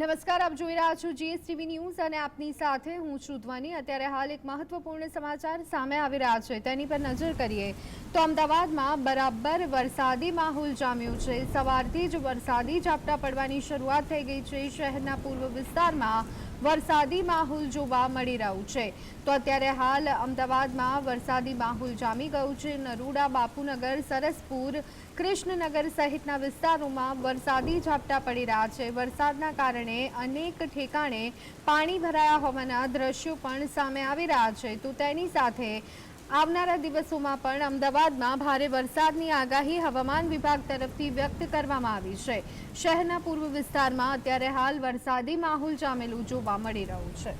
નમસ્કાર, આપ જોઈ રહ્યા છો જીએસટીવી ન્યૂઝ અને આપની સાથે હું છું અત્યારે હાલ એક મહત્વપૂર્ણ સમાચાર સામે આવી રહ્યા છે. તેની પર નજર કરીએ તો અમદાવાદમાં બરાબર વરસાદી માહોલ જામ્યો છે. સવારથી જ વરસાદી ઝાપટા પડવાની શરૂઆત થઈ ગઈ છે. શહેરના પૂર્વ વિસ્તારમાં વરસાદી માહોલ જોવા મળી રહ્યું છે. તો અત્યારે હાલ અમદાવાદમાં વરસાદી માહોલ જામી ગયું છે. નરુડા, બાપુનગર, સરસપુર, કૃષ્ણનગર સહિતના વિસ્તારોમાં વરસાદી ઝાપટા પડી રહ્યા છે. વરસાદના કારણે અનેક ઠેકાણે પાણી ભરાયા હોવાના દ્રશ્યો પણ સામે આવી રહ્યા છે. તો તેની સાથે આવનારા દિવસોમાં પણ અમદાવાદમાં ભારે વરસાદની આગાહી હવામાન વિભાગ તરફથી વ્યક્ત કરવામાં આવી છે. શહેરના પૂર્વ વિસ્તારમાં અત્યારે હાલ વરસાદી માહોલ જામેલું જોવા મળી રહ્યું છે.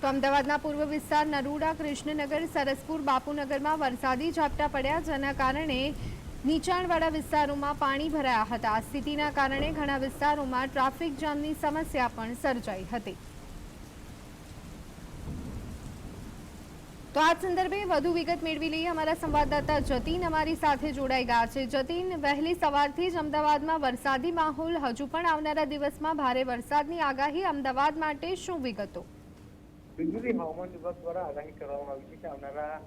તો અમદાવાદના પૂર્વ વિસ્તાર નરુડા કૃષ્ણનગર, સરસપુર, બાપુનગરમાં વરસાદી ઝાપટા પડ્યા, જેના કારણે નીચાણવાળા વિસ્તારોમાં પાણી ભરાયા હતા. સ્થિતિના કારણે ઘણા વિસ્તારોમાં ટ્રાફિક જામની સમસ્યા પણ સર્જાઈ હતી. તો આ સંદર્ભે વધુ વિગત મેળવી લઈએ. અમારા સંવાદદાતા જતીન અમારી સાથે જોડાઈ ગયા છે. જતીન, વહેલી સવારથી જ અમદાવાદમાં વરસાદી માહોલ. હજુ પણ આવનારા દિવસમાં ભારે વરસાદની આગાહી. અમદાવાદ માટે શું વિગતો? હવામાન વિભાગ દ્વારા આગાહી કરવામાં આવી છે કે આવનારા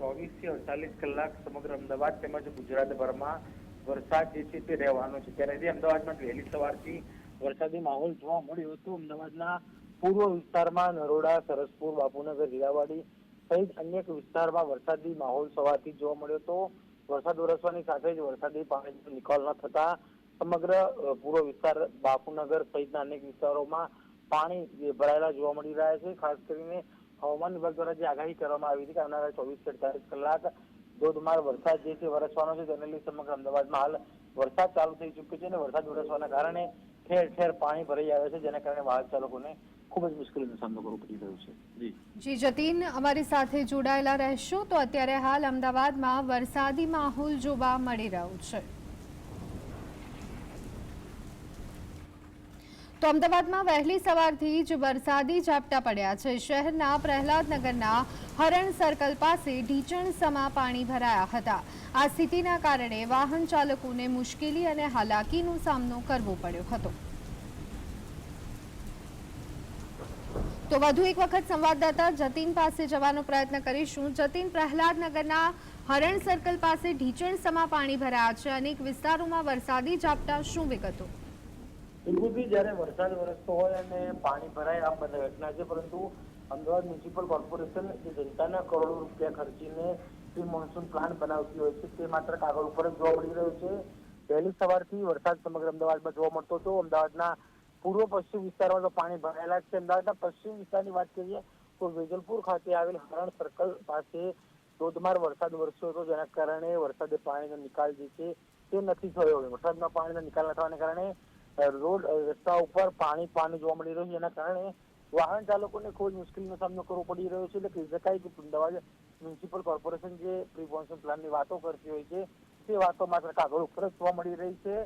ચોવીસથી અડતાલીસ કલાક સમગ્ર અમદાવાદ તેમજ ગુજરાતભરમાં વરસાદ જે છે તે રહેવાનો છે. ત્યારે અમદાવાદમાં વહેલી સવારથી વરસાદી માહોલ જોવા મળ્યો હતો. અમદાવાદના પૂર્વ વિસ્તારમાં નરોડા, સરસપુર, બાપુનગર, હીરાવાડી સહિત અનેક વિસ્તારમાં વરસાદી માહોલ સવારથી જોવા મળ્યો હતો. વરસાદ વરસવાની સાથે જ વરસાદી પાણીનો નિકાલ ન થતા સમગ્ર પૂર્વ વિસ્તાર બાપુનગર સહિતના અનેક વિસ્તારોમાં પાણી ભરાયેલા જોવા મળી રહ્યા છે. ખાસ કરીને હવામાન વિભાગ દ્વારા જે આગાહી કરવામાં આવી હતી કે આવનારા ચોવીસથી અડતાલીસ કલાક ધોધમાર વરસાદ જે છે વરસવાનો છે તેને લઈ સમગ્ર અમદાવાદમાં હાલ વરસાદ ચાલુ થઈ ચૂક્યો છે અને વરસાદ વરસવાના કારણે ઠેર ઠેર પાણી ભરાઈ આવે છે જેના કારણે વાહન ચાલકોને ખૂબ જ મુશ્કેલીનો સામનો કરવો પડી રહ્યો છે. જી. જી જતીન અમારી સાથે જોડાયેલા રહેશો તો અત્યારે હાલ અમદાવાદમાં વરસાદી માહોલ જોવા મળી રહ્યો છે. તો અમદાવાદમાં વહેલી સવારથી જ વરસાદી ઝાપટા પડ્યા છે. શહેરના પ્રહલાદનગરના હરણ સર્કલ પાસે ઢીચણ સમા પાણી ભરાયા હતા. આ સ્થિતિના કારણે વાહન ચાલકોને મુશ્કેલી અને હાલાકીનો સામનો કરવો પડ્યો હતો. તો વધુ એક વખત સંવાદદાતા જતીન પાસે જવાનો પ્રયત્ન કરીશું. જતીન, પ્રહલાદનગરના હરણ સર્કલ પાસે ઢીચણ સમા પાણી ભરાયા છે. અનેક વિસ્તારોમાં વરસાદી ઝાપટા શું વિગતો? બિલકુલથી જ્યારે વરસાદ વરસતો હોય અને પાણી ભરાય આ બધા ઘટના છે, પરંતુ અમદાવાદ મ્યુનિસિપલ કોર્પોરેશન જે જનતાના કરોડો રૂપિયા ખર્ચીને પ્રી મોન્સૂન પ્લાન બનાવતી હોય છે, તે માત્ર કાગળ ઉપર જ જોવા મળી રહ્યો છે. વહેલી સવારથી વરસાદ સમગ્ર અમદાવાદમાં જોવા મળતો હતો. અમદાવાદના પૂર્વ પશ્ચિમ વિસ્તારમાં તો પાણી ભરાયેલા જ છે. અમદાવાદના પશ્ચિમ વિસ્તારની વાત કરીએ તો વેજલપુર ખાતે આવેલ હરણ સર્કલ પાસે ધોધમાર વરસાદ વરસ્યો હતો, જેના કારણે વરસાદે પાણીનો નિકાલ જે છે તે નથી થયો. વરસાદના પાણીના નિકાલ ન થવાને કારણે રોડ રસ્તા ઉપર પાણી પાણી જોવા મળી રહ્યું છે. એના કારણે વાહન ચાલકોને ખૂબ જ મુશ્કેલીનો સામનો કરવો પડી રહ્યો છે. એટલે કહી શકાય કે અમદાવાદ મ્યુનિસિપલ કોર્પોરેશન જે પ્રી પ્લાનની વાતો કરતી હોય છે, તે વાતો માત્ર કાગળ ઉપર જ જોવા મળી રહી છે.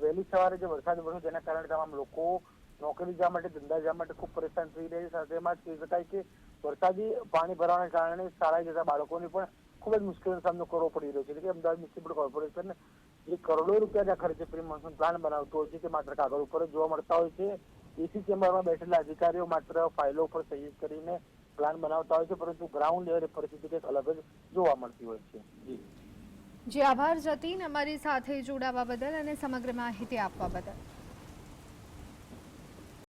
વહેલી સવારે જે વરસાદ વરસ્યો તેના કારણે તમામ લોકો નોકરી જવા માટે, ધંધા જવા માટે ખૂબ પરેશાન થઈ રહ્યા છે. સાથેમાં જ કહી શકાય કે વરસાદી પાણી ભરાવાના કારણે શાળાએ જતા બાળકોને પણ ખૂબ જ મુશ્કેલીનો સામનો કરવો પડી રહ્યો છે. એટલે કે અમદાવાદ મ્યુનિસિપલ કોર્પોરેશન જે કરોડો રૂપિયાના ખર્ચે પ્રી પ્લાન બનાવતો હોય છે તે માત્ર કાગળ ઉપર જોવા મળતા હોય છે. એસી ચેમ્બરમાં બેઠેલા અધિકારીઓ માત્ર ફાઇલો ઉપર સહી કરીને પ્લાન બનાવતા હોય છે, પરંતુ ગ્રાઉન્ડ લેવલે પરિસ્થિતિ કંઈક અલગ જ જોવા મળતી હોય છે. જી. જી, આભાર જતીન. અમારી સાથે જોડાવા બદલ અને સમગ્ર માહિતી આપવા બદલ.